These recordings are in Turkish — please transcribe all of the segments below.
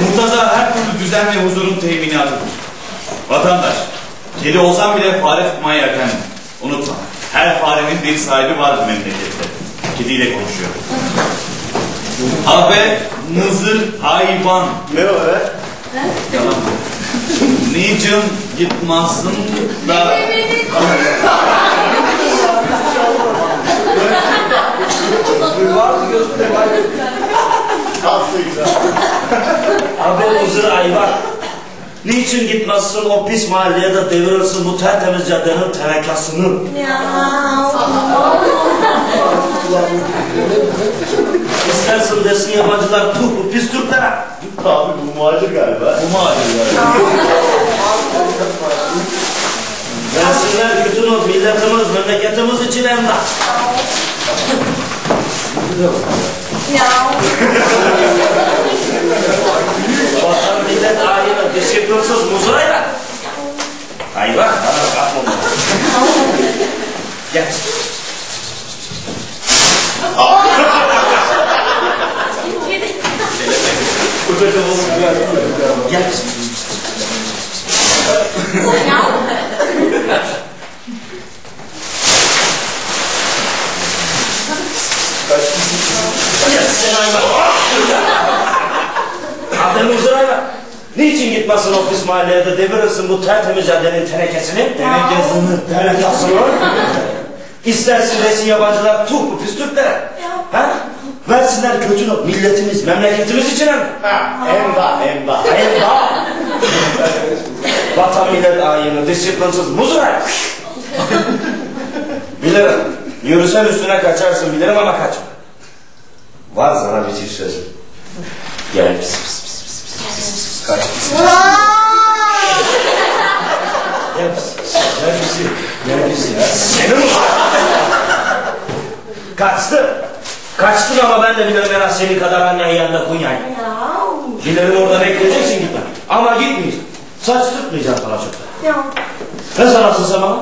Murtaza her türlü düzen ve huzurun teminatıdır. Vatandaş, kedi olsan bile fare tutmaya yeltenme. Unutma, her farenin bir sahibi var memlekette. Kediyle konuşuyor. Habe, mızır, hayvan. Ne o be? Yalan bu. Niçin gitmezsin da... Niçin gitmezsin o pis mahalleye de devirirsin bu tertemiz caddenin tenekasını? İstersin desin yabancılar tuh bu pis Türklere. Abi bu muhacir galiba. Bu macera. Versinler bütün o milletimiz, memleketimiz için emrah. Vatan millet ayını disiplinsız muzurayla. Hayvan, bana bakma. Gel. Gel. Gel sen hayvan. Adem huzur hayvan. Niçin gitmesin o pis mahalleye de devirirsin bu tertemiz caddenin tenekesini? Tenekesini. Tenekesini. İstersin desin yabancılar tuh bu pis Türklere. Ha? Versinler kötü not milletimiz, memleketimiz için hem. Ha, emba, emba. Hayır daha. Vatan millet ayını, disiplinsiz muzur Bilirim. Yürüsen üstüne kaçarsın bilirim ama kaçma. Var sana bir çift sözüm. Gel pis pis pis pis pis pis pis kaç pis pis. Gel pis pis. Gel pis. Gel pis ya. Senin Kaçtı. Kaçtın ama ben de bilirim en az senin kadar annen yanında kunyayım. Bilirim orada bekleyeceksin gitme. Ama gitmeyeceksin. Saç tutmayacaksın sana çocuklar. Ne sanatsın sen bana?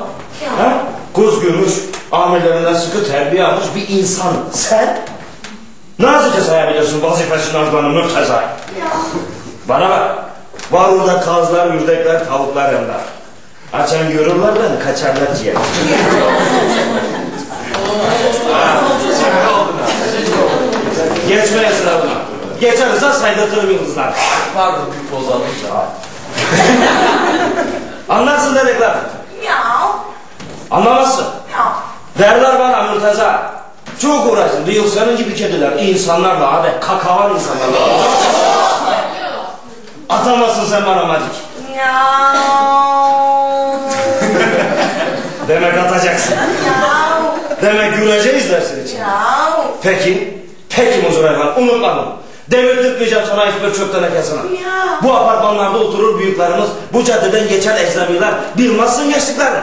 Ha? Kuz görmüş, amirlerinden sıkı terbiye almış bir insan. Sen nazikçe sayabilirsin vazifesinin azmanı mürteza. Bana bak. Var orada kazlar, yürdekler, tavuklar yanlar. Açan görürler beni, kaçarlar ciğer. Saydırtırım yıldızlar. Pardon bir poz almış da. Anlarsın demekler. Anlamazsın. Derler bana Murtaza. Çok uğraştın. Değil senin gibi kediler. insanlarla abi. Kakavan insanlarla. Atamazsın sen bana macik. Demek atacaksın. Demek göreceğiz dersin için. Peki. Peki Muzur Hayvan. Unutmadım. Devirtmeyeceğim sana hiçbir çöp tenekesine. Bu apartmanlarda oturur büyüklerimiz. Bu caddeden geçen eczemiler. Bilmezsin geçtiklerini.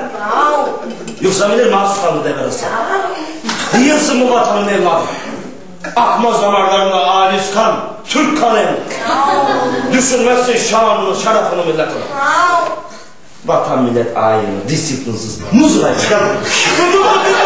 Yoksa bilir mahsus kaldı deverirsin. Değilsin bu vatanın evladı. Akmaz damarlarında alis kan, Türk kanı. Düşünmezsin şanını, şerefini milletini. Vatan millet ayını, disiplinsiz, çıkarır.